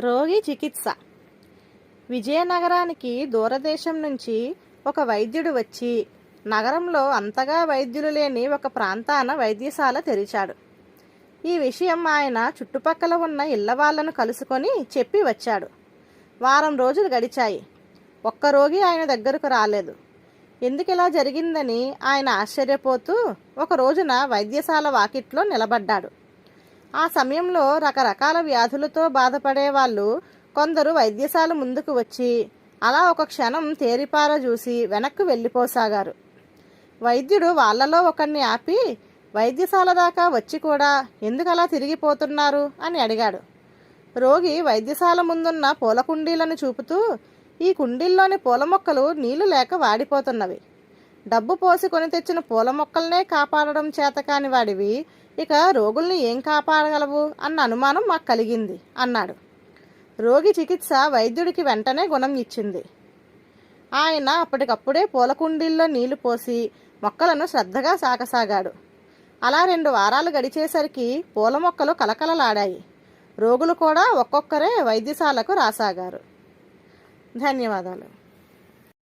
రోగి చికిత్స. విజయనగరానికి దూరదేశం నుంచి ఒక వైద్యుడు వచ్చి నగరంలో అంతగా వైద్యులు లేని ఒక ప్రాంతాన వైద్యశాల తెరిచాడు. ఈ విషయం ఆయన చుట్టుపక్కల ఉన్న ఇళ్ళ వాళ్ళను కలుసుకొని చెప్పి వచ్చాడు. వారం రోజులు గడిచాయి. ఒక్క రోగి ఆయన దగ్గరకు రాలేదు. ఎందుకు ఇలా జరిగిందని ఆయన ఆశ్చర్యపోతూ ఒక రోజున వైద్యశాల వాకిట్లో నిలబడ్డాడు. ఆ సమయంలో రకరకాల వ్యాధులతో బాధపడే వాళ్ళు కొందరు వైద్యశాల ముందుకు వచ్చి అలా ఒక క్షణం తేరిపార చూసి వెనక్కు వెళ్ళిపోసాగారు. వైద్యుడు వాళ్ళలో ఒకరిని ఆపి వైద్యశాల దాకా వచ్చి కూడా ఎందుకు అలా తిరిగిపోతున్నారు? అని అడిగాడు. రోగి వైద్యశాల ముందున్న పూల కుండీలను చూపుతూ ఈ కుండీల్లోని పూల మొక్కలు నీళ్ళు లేక వాడిపోతున్నవి. డబ్బు పోసి కొని తెచ్చిన పూల మొక్కలనే కాపాడడం చేతకాని వాడివి. ఇక రోగుల్ని ఏం కాపాడగలవు? అన్న అనుమానం మాకు కలిగింది అన్నాడు. రోగి చికిత్స వైద్యుడికి వెంటనే గుణం ఇచ్చింది. ఆయన అప్పటికప్పుడే పూల కుండీల్లో నీళ్ళు పోసి మొక్కలను శ్రద్ధగా సాకసాగాడు అలా రెండు వారాలు గడిచేసరికి పూల మొక్కలు కలకలలాడాయి. రోగులు కూడా ఒక్కొక్కరే వైద్యశాలకు రాసాగారు. ధన్యవాదాలు.